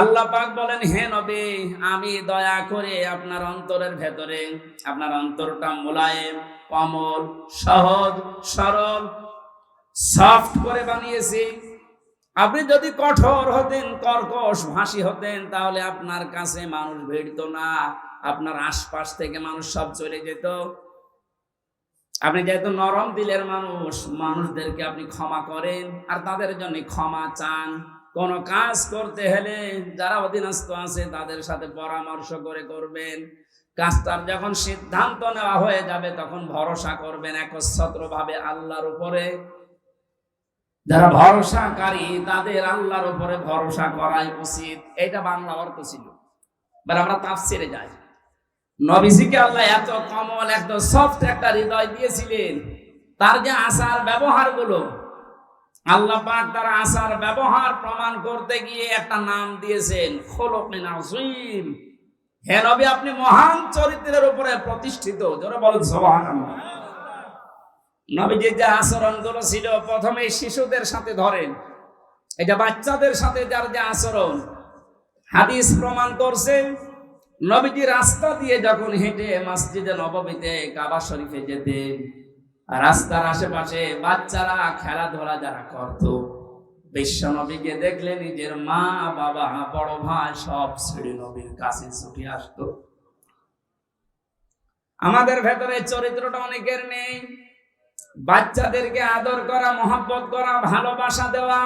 আল্লাহ পাক বলেন, হে নবী, আমি দয়া করে আপনার অন্তরের ভেতরে, আপনার অন্তরটা মোলায়েম কমল সহজ, সরল, সফট করে বানিয়েছি। আপনি যদি কঠোর হতেন, কর্কশ ভাষী হতেন, তাহলে আপনার কাছে মানুষ ভিড়তো না। আপনার আশপাশ থেকে মানুষ সব চলে যেত। আপনি যেহেতু নরম দিলের মানুষ, মানুষদেরকে আপনি ক্ষমা করেন, আর তাদের জন্য ক্ষমা চান। কোন কাজ করতে হলে যারা অধীনস্থ আছে তাদের সাথে পরামর্শ করে করবেন। কাজটার যখন সিদ্ধান্ত নেওয়া হয়ে যাবে তখন ভরসা করবেন একচ্ছত্র ভাবে আল্লাহর উপরে। যারা ভরসাকারী তাদের আল্লাহর উপরে ভরসা করাই উচিত। এটা বাংলা অর্থ ছিল। আমরা তাফসিরে যাই। নবীজিকে আল্লাহ এত কমল একদম সফট একটা হৃদয় দিয়েছিলেন। তার যে আচার ব্যবহারগুলো আল্লাহ পাক তার আচার ব্যবহার প্রমাণ করতে গিয়ে একটা নাম দিয়েছেন, খোলকিন আজিম হে নবী, আপনি মহান চরিত্রের উপরে প্রতিষ্ঠিত নবীজির যে ছিল, প্রথমে শিশুদের সাথে ধরেন, এটা বাচ্চাদের সাথে যার যে আচরণ, হাদিস প্রমাণ করছে, নবীজি রাস্তা দিয়ে যখন হেঁটে মসজিদে নবমীতে কাবা শরীফে যেতেন রাস্তার আশেপাশে বাচ্চারা খেলাধুলা যারা করত বিশ্ব নবীকে দেখলে নিজের মা, বাবা, বড় ভাই সব ছেড়ে নবীর কাছে ছুটে আসতো। আমাদের ভেতরে চরিত্রটা অনেকের নেই। বাচ্চাদেরকে আদর করা, মহব্বত করা, ভালোবাসা দেওয়া।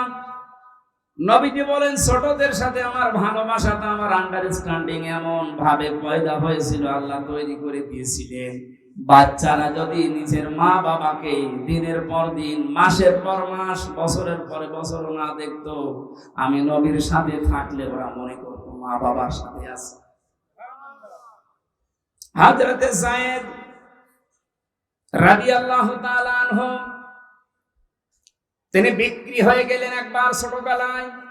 নবীজি বলেন, ছোটদের সাথে আমার ভালোবাসাটা, আমার আন্ডারস্ট্যান্ডিং এমন ভাবে পয়দা হয়েছিল, আল্লাহ তৈরি করে দিয়েছিলেন। বাচ্চারা যদি নিজের মা বাবাকে দিনের পর দিন, মাসের পর মাস, বছরের পরে বছর না দেখতো, আমি নবীর সাথে থাকলে ওরা মনে করতো মা বাবার সাথে আছে। হাজরতে সায়েদ রাদি আল্লাহ তিনি বিক্রি হয়ে গেলেন একবার ছোটবেলায়।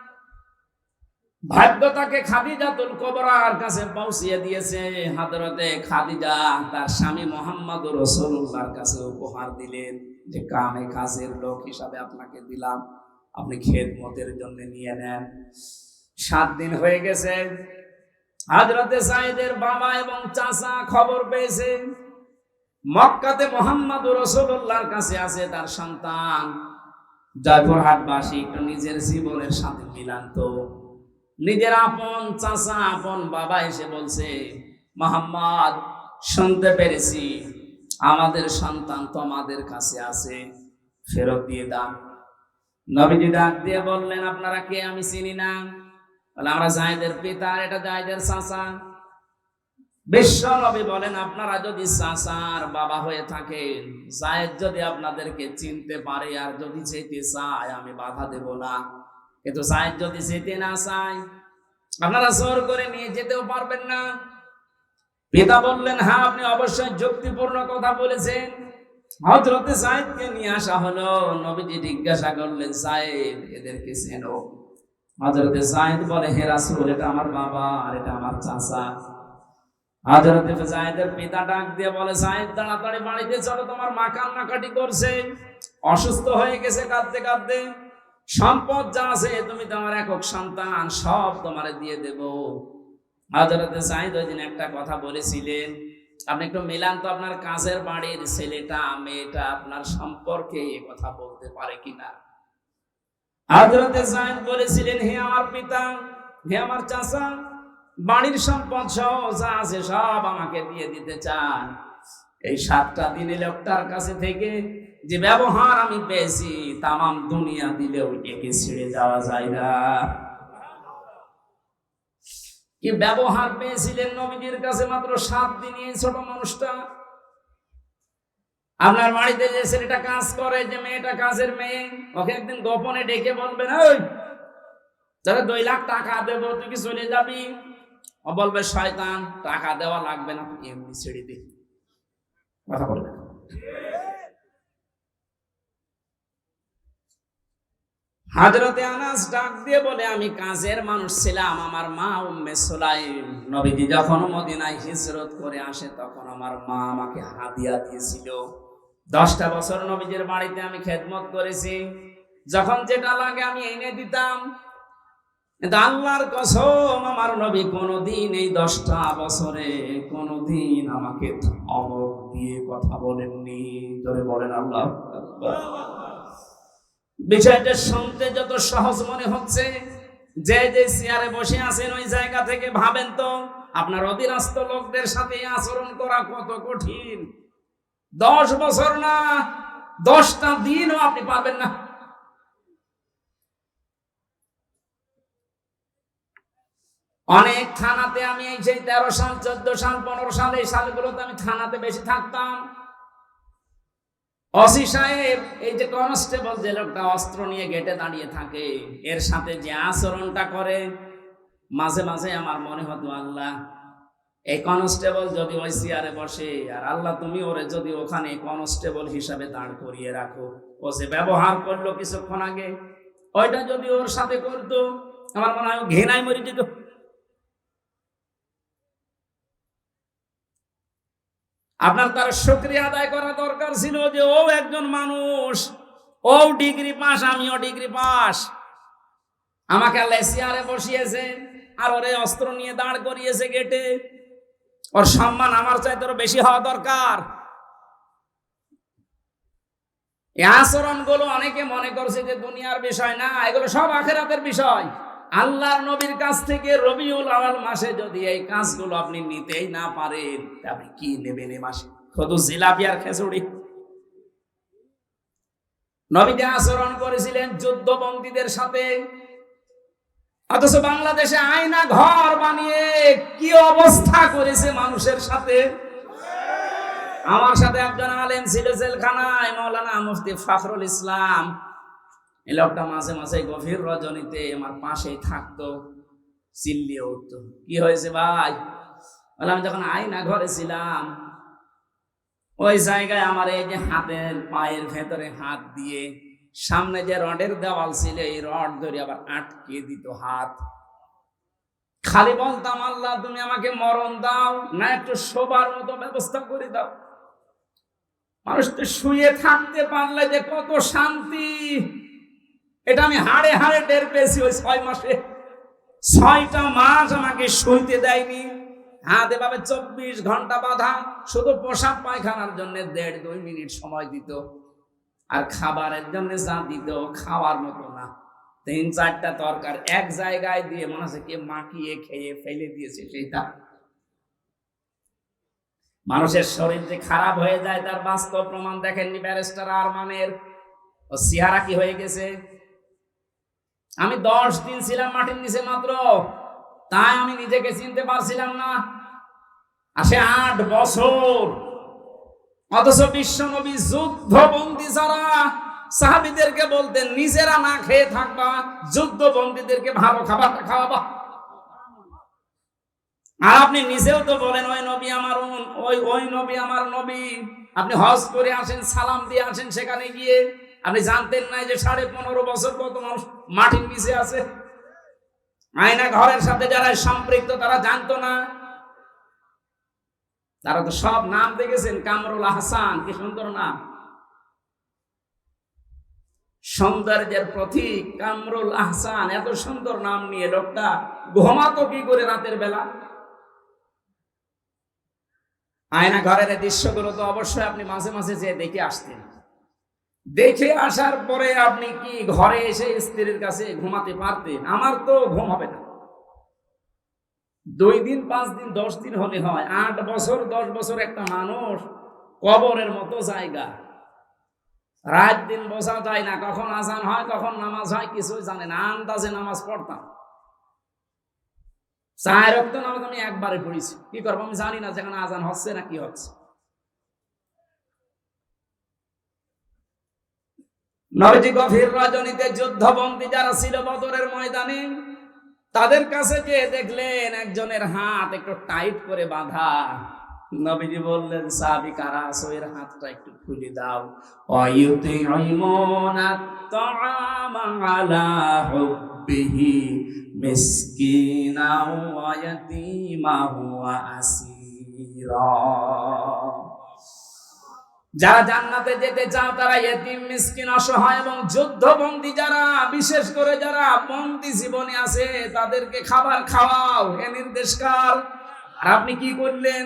ভাগ্য তাকে খাদিজাতুল কবরার কাছে পৌঁছিয়ে দিয়েছে হাদরতে খাদিজা, তার স্বামী মোহাম্মদ রসুল্লাহর কাছে উপহার দিলেন যে কামে কাজের লোক হিসাবে আপনাকে দিলাম। আপনি খেদমতের জন্য নিয়ে নেন। সাত দিন হয়ে গেছে। হাজরতে সাইদের বাবা এবং চাচা খবর পেয়েছে। মক্কাতে মোহাম্মদ রসুল্লাহর কাছে আছে তার সন্তান। জয়পুরহাটবাসী একটু নিজের জীবনের সাথে মিলান তো। নিজের আপন চাচা, আপন বাবা এসে বলছে, মোহাম্মদ, শুনতে পেরেছি। আমাদের সন্তান তোমাদের কাছে আছে। ফেরত দিয়ে দান নবীজি ডাক দিয়ে বললেন, আপনারা কে? আমি চিনি না। বলে, আমরা জায়দের পিতা এটা জায়দের চাচা। বিশ্ব নবী বলেন, আপনারা যদি চাচার বাবা হয়ে থাকেন, জায়েদ যদি আপনাদেরকে চিনতে পারে আর যদি যেতে চায়, আমি বাধা দেব না। কিন্তু জায়েদ যদি যেতে না চায়, আপনারা জোর করে নিয়ে যেতেও পারবেন না। পিতা বললেন হ্যাঁ আপনি অবশ্যই যুক্তিপূর্ণ কথা বলেছেন। হজরতে জায়েদকে নিয়ে আসা হলো। নবীজি জিজ্ঞাসা করলেন জায়েদ এদেরকে চেনো? হজরতে জায়েদ বলে, হে রাসূল, এটা আমার বাবা আর এটা আমার চাচা। হাজরতে জায়েদের পিতা ডাক দিয়ে বলে জায়েদ তাড়াতাড়ি বাড়িতে চলো, তোমার মা কান্নাকাটি করছে। অসুস্থ হয়ে গেছে কাঁদতে কাঁদতে। সম্পদ যা আছে, তুমি তোমার একক সন্তান, সব তোমারে দিয়ে দেব। হাজরতে জায়েদ ওই দিন একটা কথা বলেছিলেন, আপনি একটু মিলান তো আপনার কাজের বাড়ির ছেলেটা, মেয়েটা আপনার সম্পর্কে এ কথা বলতে পারে কিনা? হাজরতে জায়েদ বলেছিলেন, হে আমার পিতা, হে আমার চাচা, বাড়ির সম্পদ সহ যা আছে সব আমাকে দিয়ে দিতে চান। এই সাতটা দিনে লোকটার কাছে থেকে যে ব্যবহার আমি পেয়েছি, তামাম দুনিয়া দিলেও একে ছেড়ে যাওয়া যায় না। কি ব্যবহার পেয়েছিলেন নবীজির কাছে মাত্র সাত দিনে ছোট মানুষটা? আপনার বাড়িতে যে ছেলেটা কাজ করে, যে মেয়েটা কাজের মেয়ে, ওকে একদিন গোপনে ডেকে বলবেন ওই যারা দুই লাখ টাকা দেবো, তুই কি চলে যাবি? ও বলবে, শয়তান, টাকা দেওয়া লাগবে না, তুই এমনি ছেড়ে দে। হাজরতে আনাস ডাক দিয়ে বলে, আমি কাজের মানুষ ছিলাম, আমার মা উম্মে নবীজি যখন মদিনায় হিজরত করে আসে, তখন আমার মা আমাকে হাদিয়া দিয়েছিল। দশটা বছর নবীজির বাড়িতে আমি খেদমত করেছি। যখন যেটা লাগে আমি এনে দিতাম। আল্লাহর কসম, আমার নবী কোনোদিন এই দশটা বছরে কোনোদিন আমাকে ধমক দিয়ে কথা বলেননি। ধরে বলেন আল্লাহ বিষয়টা শুনতে যত সহজ মনে হচ্ছে। যে যে চেয়ারে বসে আছেন ওই জায়গা থেকে ভাবেন তো, আপনার অধীনস্থ লোকদের সাথে আচরণ করা কত কঠিন। দশ বছর না, দশটা দিনও আপনি পাবেন না। অনেক থানাতে আমি এই সেই তেরো সাল, চোদ্দ সাল, পনেরো সাল এই সালগুলোতে আমি থানাতে বেশি থাকতাম। অসি সাহেব, এই যে কনস্টেবল যে লোকটা অস্ত্র নিয়ে গেটে দাঁড়িয়ে থাকে, এর সাথে যে আচরণটা করে, মাঝে মাঝে আমার মনে হতো, আল্লাহ, এই কনস্টেবল যদি ওই চেয়ারে বসে, আর আল্লাহ তুমি ওরে যদি ওখানে কনস্টেবল হিসাবে দাঁড় করিয়ে রাখো। ও যে ব্যবহার করল কিছুক্ষণ আগে, ওইটা যদি ওর সাথে করতো, আমার মনে হয় ঘৃণায় মরে যেত। আপনার তার শুক্রিয়া আদায় করা দরকার ছিল যে ও একজন মানুষ। ও ডিগ্রি পাস, আমিও ডিগ্রি পাস। আমাকে চেয়ারে বসিয়েছে আর ওরে অস্ত্র নিয়ে দাঁড় করিয়েছে গেটে। ওর সম্মান আমার চাইতে আরও বেশি হওয়া দরকার। এই আচরণগুলো অনেকে মনে করছে যে দুনিয়ার বিষয় না, এগুলো সব আখেরাতের বিষয়। আল্লাহর নবীর কাছ থেকে রবিউল আওয়াল মাসে যদি এই কাজগুলো আপনি নিতেই না পারেন আপনি কি নেবেন এই মাসে? শুধু জিলাপি আর খেচুড়ি নবী যে আচরণ করেছিলেন যুদ্ধবন্দীদের সাথে। অথচ বাংলাদেশে আয়না ঘর বানিয়ে কি অবস্থা করেছে মানুষের সাথে? আমার সাথে একজন আলেম ছিল জেলখানায়, মৌলানা মুফতি ফখরুল ইসলাম। এই লোকটা মাঝে মাঝে গভীর রজনীতে আমার পাশেই থাকতো, চিল্লিয়ে উঠতো। কি হয়েছে ভাই? বললাম যখন আয়না ঘরে ছিলাম, ওই জায়গায় আমার এই যে হাতের পায়ের ভেতরে হাত দিয়ে সামনে যে রডের দেওয়াল ছিল, এই রড ধরে আবার আটকে দিত হাত। খালি বলতাম, আল্লাহ, তুমি আমাকে মরণ দাও, না একটু শোবার মতো ব্যবস্থা করে দাও। মানুষ তো শুয়ে থাকতে পারলে যে কত শান্তি। এটা আমি হাড়ে হাড়ে টের পেয়েছি ওই ছয় মাসে। ছয়টা মাস আমাকে শুইতে দেয়নি। হাত এভাবে চব্বিশ ঘণ্টা বাধা, শুধু পোশাক পায়খানার জন্য দেড় দুই মিনিট সময় দিত। আর খাবারের জন্য যা দিত, খাওয়ার মতো না। তিন চারটা তরকার এক জায়গায় দিয়ে মনে হচ্ছে কে মাখিয়ে খেয়ে ফেলে দিয়েছে সেটা মানুষের শরীর যে খারাপ হয়ে যায়, তার বাস্তব প্রমাণ দেখেননি ব্যারিস্টার আরমানের। ও সিহারা কি হয়ে গেছে? আমি দশ দিন ছিলাম মাটির নিচে মাত্র, তাই আমি নিজেকে চিনতে পারছিলাম না। আসে আট বছর। অথচ বিশ্বনবী যুদ্ধবন্দী যারা, সাহাবিদেরকে বলতেন নিজেরা না খেয়ে থাকবা, যুদ্ধবন্দীদেরকে ভালো খাবারটা খাওয়াবা। আর আপনি নিজেও তো বলেন, ওই নবী আমার ওই ওই নবী আমার নবী। আপনি হজ করে আসেন, সালাম দিয়ে আসেন সেখানে গিয়ে। আপনি জানতেন না যে সাড়ে পনেরো বছর কত মানুষ মাটির নিচে আছে? আয়না ঘরের সাথে যারা সম্পৃক্ত, তারা জানতো না। তারা তো সব নাম দেখেছেন, কামরুল আহসান কি সুন্দর নাম। সৌন্দর্যের প্রতীক কামরুল আহসান এত সুন্দর নাম নিয়ে লোকটা ঘুমাতো কি করে রাতের বেলা? আয়না ঘরের দৃশ্যগুলো তো অবশ্যই আপনি মাঝে মাঝে যেয়ে দেখে আসতেন। দেখে আসার পরে আপনি কি ঘরে এসে স্ত্রীর কাছে ঘুমাতে পারতেন? আমার তো ঘুম হবে না। দুই দিন, পাঁচ দিন, দশ দিন হলে হয়। আট বছর, দশ বছর একটা মানুষ কবরের মতো জায়গা। রাত দিন বোঝা যায় না। কখন আজান হয়, কখন নামাজ হয়, কিছুই জানে না। আন্দাজে নামাজ পড়তাম। চার রক্ত নামাজ আমি একবারে পড়েছি। কি করব আমি জানি না যেখানে আজান হচ্ছে না কি হচ্ছে। নবীজি গভীর রজনীতে যুদ্ধবন্দী যারা ছিল বদরের ময়দানে, তাদের কাছে যে দেখলেন একজনের হাত একটু টাইট করে বাঁধা। নবীজি বললেন, সাহাবি কারা আছো? এর হাতটা একটু খুলে দাও। আত-তাআমা আলা হুব্বিহি মিসকিনা ওয়া ইয়াতীমা ওয়া আসীরা। যারা জান্নাতে যেতে চাও তারা এতিম, মিসকিন, অসহায় এবং যুদ্ধবন্দী যারা, বিশেষ করে যারা বন্দী জীবনে আছে, তাদেরকে খাবার খাওয়াও। এ নির্দেশকার, আর আপনি কি করলেন?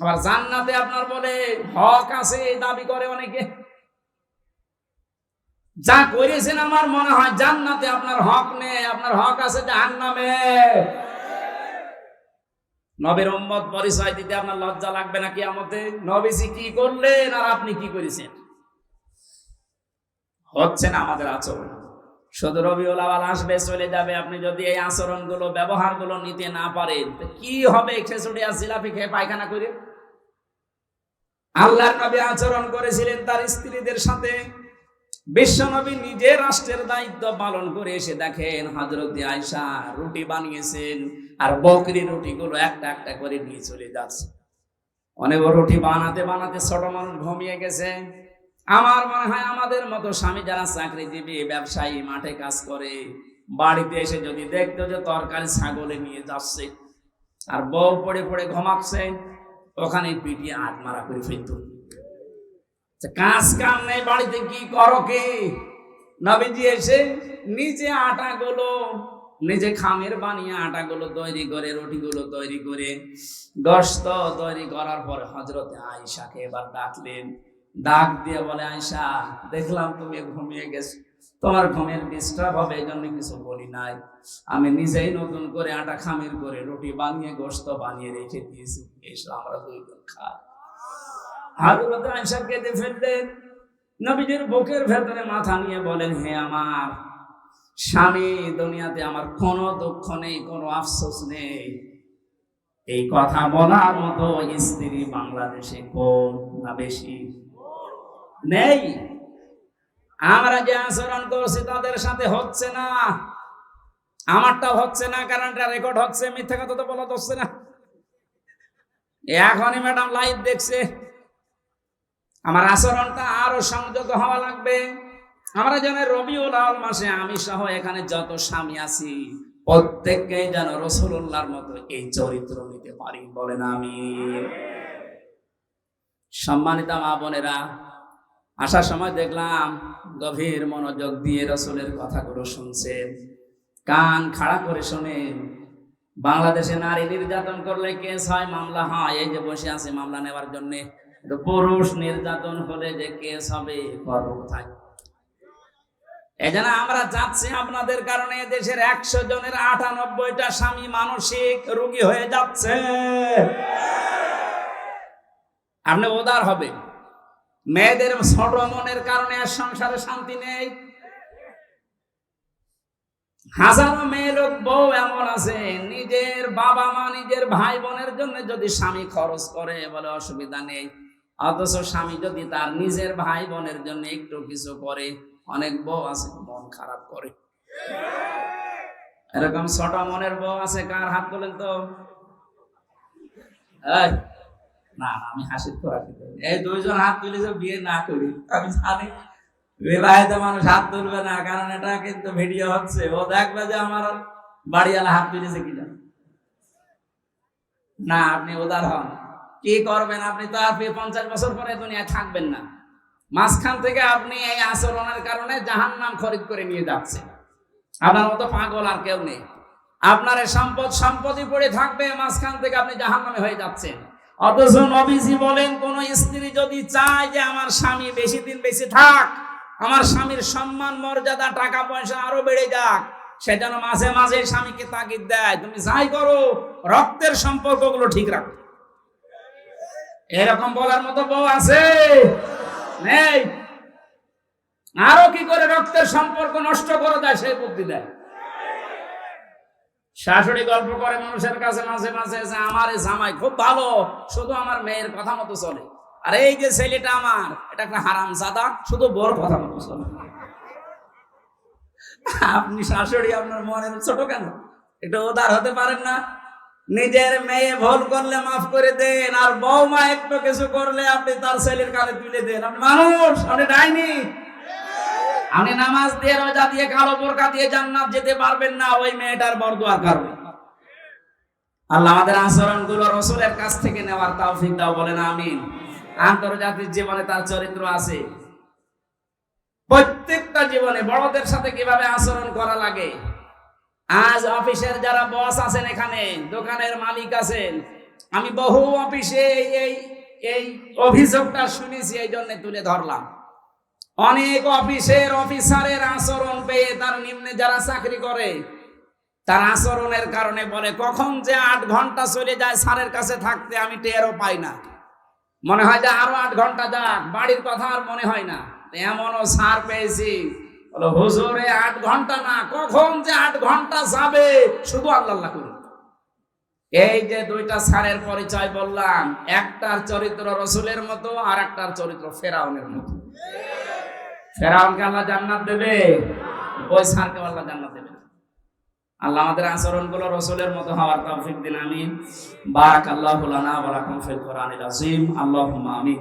আবার জান্নাতে আপনার বলে হক আছে দাবি করে অনেকে। যা করেছেন আমার মনে হয় জান্নাতে আপনার হক নেই, আপনার হক আছে জাহান্নামে। নবীর উম্মত পরিচয় দিতে আপনার লজ্জা লাগবে না কিয়ামতে? নবীজি কি করলেন আর আপনি কি করেছেন? হচ্ছে না আমাদের আচরণ। শুধু রবিউল আওয়াল আসবে, চলে যাবে। আপনি যদি এই আচরণগুলো, ব্যবহারগুলো নিতে না পারেন কি হবে খেসুড়ি আর জিলাপি খেয়ে পায়খানা করে? আল্লাহর নবী আচরণ করেছিলেন তার স্ত্রীদের সাথে। বিশ্বনবী নিজে রাষ্ট্রের দায়িত্ব পালন করে এসে দেখেন হজরত আয়সা রুটি বানিয়েছেন। আর বকরি রুটিগুলো একটা একটা করে নিয়ে চলে যাচ্ছে। অনেক রুটি বানাতে বানাতে ছোট মানুষ ঘুমিয়ে গেছে। আমার মনে হয় আমাদের মতো স্বামী যারা চাকরিজীবী, ব্যবসায়ী, মাঠে কাজ করে, বাড়িতে এসে যদি দেখতো যে তরকারি ছাগলে নিয়ে যাচ্ছে আর বউ পড়ে পড়ে ঘুমাচ্ছে, ওখানে পিটিয়ে আট মারা করে ফেলতো। কাজ কাম নেই, বাড়িতে কি করো কি? নবীজি এসে নিজে আটাগুলো নিজে খামের বানিয়ে আটাগুলো তৈরি করে, রুটিগুলো তৈরি করে গস্ত তৈরি করার পরে হজরতে আয়সাকে এবার ডাকলেন। ডাক দিয়ে বলে আয়সা দেখলাম তুমি ঘুমিয়ে গেছো। তোমার ঘুমের ডিস্টার্ব হবে এই জন্য কিছু বলি নাই। আমি নিজেই নতুন করে আটা খামির করে রুটি বানিয়ে গোস্ত বানিয়ে রেখে দিয়েছি। এসো, আমরা দুইজন খাই। হাজরত আয়সা কেঁদে ফেললেন। নবীজির বুকের ভেতরে মাথা নিয়ে বলেন, হে আমার স্বামী দুনিয়াতে আমার কোনো দুঃখ নেই, কোনো আফসোস নেই। এই কথা বলার মতো স্ত্রী বাংলাদেশে কম না বেশি নেই। আমরা যে আচরণ করছি তাদের সাথে হচ্ছে না। আমারটা হচ্ছে না কারণ রেকর্ড হচ্ছে, মিথ্যা কথা তো বলা হচ্ছে না। এখনই ম্যাডাম লাইভ দেখছে। আমার আচরণটা আরও সংযত হওয়া লাগবে। আমরা যেন রবিউল আউল মাসে আমি সহ এখানে যত স্বামী আছি প্রত্যেককে যেন রসুল্লাহর মতো এই চরিত্র নিতে পারি বলেন আমি সম্মানিত মা বোনেরা, আসার সময় দেখলাম গভীর মনোযোগ দিয়ে রসুলের কথাগুলো শুনছেন। কান খাড়া করে শোনেন, বাংলাদেশে নারী নির্যাতন করলে কেস হয়, মামলা হয়, এই যে বসে আছে মামলা নেওয়ার জন্যে। পুরুষ নির্যাতন হলে যে কেস হবে করব কোথায়? এই আমরা যাচ্ছি আপনাদের কারণে দেশের একশো জনের আটানব্বইটা স্বামী মানসিক রোগী হয়ে যাচ্ছে। আপনি উদার হবে মেয়েদের ছোট মনের কারণে সংসারে শান্তি নেই। হাজারো মেয়ে লোক বউ এমন আছে, নিজের বাবা মা, নিজের ভাই বোনের জন্য যদি স্বামী খরচ করে বলে অসুবিধা নেই। অথচ স্বামী যদি তার নিজের ভাই বোনের জন্য একটু কিছু করে অনেক বউ আছে, মন খারাপ করে। এরকম ছোট মনের বউ আছে, কার হাত তোলেন তো? না আমি হাসির তো রাখি এই দুইজন হাত বিয়ে না করি, আমি জানি। মানুষ হাত তুলবে না, কারণ এটা কিন্তু ভিডিও হচ্ছে। ও দেখবে যে আমার বাড়িওয়ালা হাত তুলেছে কিনা। না, আপনি উদার হন। কি করবেন আপনি? তো আর পঞ্চাশ বছর পরে দুনিয়ায় থাকবেন না। মাঝখান থেকে আপনি এই আচরণের কারণে জাহান নাম খরিদ করে নিয়ে যাচ্ছেন। আপনার মতো পাগল আর কেউ নেই। আপনার সম্পদ সম্পত্তি পড়ে থাকবে, মাঝখান থেকে আপনি জাহান নামে হয়ে যাচ্ছেন। অথচ নবীজি বলেন, কোন স্ত্রী যদি চায় যে আমার স্বামী বেশি দিন বেশি থাক, আমার স্বামীর সম্মান, মর্যাদা, টাকা পয়সা আরও বেড়ে যাক, সে যেন মাঝে মাঝে স্বামীকে তাগিদ দেয়। তুমি যাই করো, রক্তের সম্পর্কগুলো ঠিক রাখো। এরকম বলার মতো বউ আছে? নেই। আরও কি করে রক্তের সম্পর্ক নষ্ট করে দেয় সেই বুদ্ধি দেয়। শাশুড়ি গল্প করে মানুষের কাছে মাঝে মাঝে যে, আমার জামাই খুব ভালো, শুধু আমার মেয়ের কথা মতো চলে। আর এই যে ছেলেটা আমার, এটা একটা হারাম সাদা শুধু বড় কথা মতো চলে। আপনি শাশুড়ি আপনার মনের ছোট কেন? একটু উদার হতে পারেন না? নিজের মেয়ে ভুল করলে মাফ করে দেন, আর বৌমা একটু কিছু করলে আপনি তার ছেলের কালে তুলে দেন। আপনি মানুষ, আপনি ডাইনি? আপনি নামাজ দিয়ে, রোজা দিয়ে, কালো বোরকা দিয়ে জান্নাত যেতে পারবেন না, ওই মেয়েটার বরদোয়ার কারণে আল্লাহ আমাদের আচরণগুলো রসুলের কাছ থেকে নেওয়ার তৌফিক দাও, বলেন আমিন। আন্তর্জাতিক জীবনে তার চরিত্র আছে। প্রত্যেকটা জীবনে বড়দের সাথে কীভাবে আচরণ করা লাগে আজ অফিসের যারা বস আছেন এখানে, দোকানের মালিক আছেন, আমি বহু অফিসে এই- এই অভিযোগটা শুনেছি এই জন্য তুলে ধরলাম। অনেক অফিসের অফিসারের আচরণ পেয়ে তার নিম্নে যারা চাকরি করে, তার আচরণের কারণে বলে, কখন যে আট ঘণ্টা চলে যায় স্যারের কাছে থাকতে আমি টেরও পাই না। মনে হয় যে আরও আট ঘণ্টা যাক, বাড়ির কথা আর মনে হয় না। এমনও সার পেয়েছি। বলো, হুজুরে, আট ঘণ্টা না, কখন যে আট ঘণ্টা যাবে? শুধু আল্লাহ আল্লাহ করুন এই যে দুইটা সারের পরিচয় বললাম, একটার চরিত্র রসুলের মতো আর একটার চরিত্র ফেরাউনের মতো। ফেরাউনকে আল্লাহ জান্নাত দেবে, ওই সারকে আল্লাহ জান্নাত দেবে আল্লাহ আমাদের আচরণগুলো রসুলের মতো হওয়ার তৌফিক দিন, আমিন। বারাক আল্লাহ আল্লাহুম্মা আমিন।